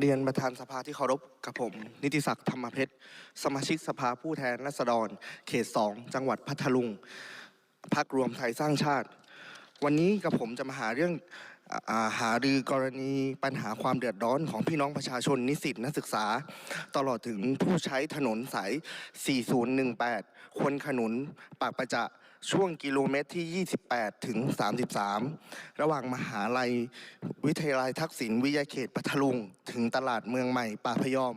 เรียนประธานสภาที่เคารพกับผม นิติศักดิ์ธรรมเพชรสมาชิกสภาผู้แทนราษฎร เขตสองจังหวัดพัทลุงพักรวมไทยสร้างชาติ วันนี้กับผมจะมาหาเรื่องาหารือกรณีปัญหาความเดือดร้อนของพี่น้องประชาชนนิสิตนักศึกษา ตลอดถึงผู้ใช้ถนนสาย 4018คนขนุน ปากประจะช่วงกิโลเมตรที่ 28 ถึง 33 ระหว่างมหาลัย วิทยาลัยทักษิณวิทยาเขตพัทลุง ถึงตลาดเมืองใหม่ป่าพยอม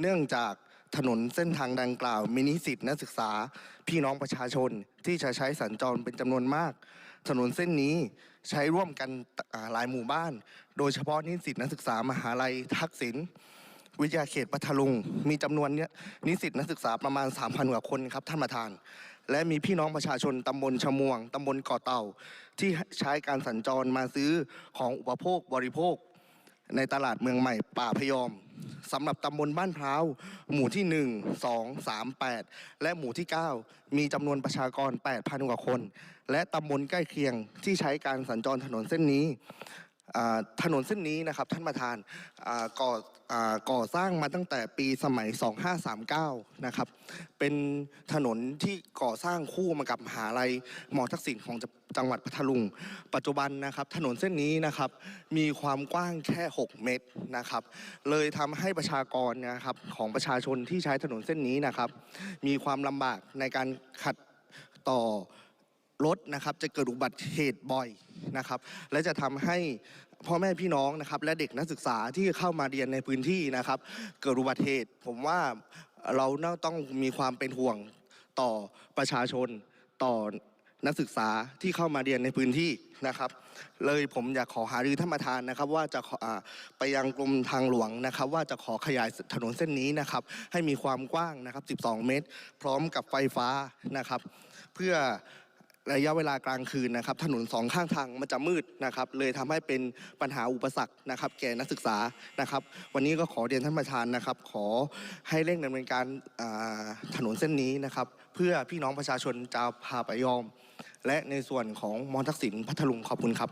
เนื่องจาก ถนนเส้นทางดังกล่าวมีนิสิตนักศึกษา พี่น้องประชาชนที่จะใช้สัญจรเป็นจำนวนมาก ถนนเส้นนี้ใช้ร่วมกันหลายหมู่บ้าน โดยเฉพาะนิสิตนักศึกษามหาลัยทักษิณวิทยาเขตพัทลุง มีจำนวนนี้นิสิตนักศึกษาประมาณ 3,000กว่าคนครับท่านประธาน และมีพี่น้องประชาชนตำบลชะมวงตำบลเกาะเต่า ที่ใช้การสัญจรมาซื้อของอุปโภคบริโภค ในตลาดเมืองใหม่ป่าพยอมสำหรับตำบลบ้านพร้าวหมู่ที่ 1 2 3 8 และหมู่ที่ 9 มีจำนวนประชากร 8,000 กว่าคน และตำบลใกล้เคียงที่ใช้การสัญจรถนนเส้นนี้ ถนนเส้นนี้นะครับท่านประธานก่อก่อสร้างมาตั้งแต่ปีสมัย 2539 นะครับ เป็นถนนที่ก่อสร้างคู่มากับมหาลัยมอทักษิณของจังหวัดพัทลุง ปัจจุบันนะครับ ถนนเส้นนี้นะครับมีความกว้างแค่ 6 เมตรนะครับ เลยทำให้ประชากรนะครับของประชาชนที่ใช้ถนนเส้นนี้นะครับ มีความลำบากในการขัดต่อรถนะครับจะเกิดอุบัติเหตุบ่อย นะครับและจะทำให้พ่อแม่พี่น้องนะครับและเด็กนักศึกษาที่เข้ามาเรียนในพื้นที่นะครับ เกิดอุบัติเหตุ ผมว่าเราต้องมีความเป็นห่วงต่อประชาชนต่อนักศึกษาที่เข้ามาเรียนในพื้นที่นะครับ เลยผมอยากขอหารือท่านประธานนะครับ ว่าจะไปยังกรมทางหลวงนะครับ ว่าจะขอขยายถนนเส้นนี้นะครับ ให้มีความกว้างนะครับ 12 เมตร พร้อมกับไฟฟ้านะครับ เพื่อ ระยะเวลากลางคืนนะครับ ถนนสองข้างทางมันจะมืดนะครับ เลยทำให้เป็นปัญหาอุปสรรคนะครับ แก่นักศึกษานะครับ วันนี้ก็ขอเรียนท่านประธานนะครับ ขอให้เร่งดำเนินการถนนเส้นนี้นะครับ เพื่อพี่น้องประชาชนจะพาไปยอม และในส่วนของมอทักษิณพัทลุงขอบคุณครับ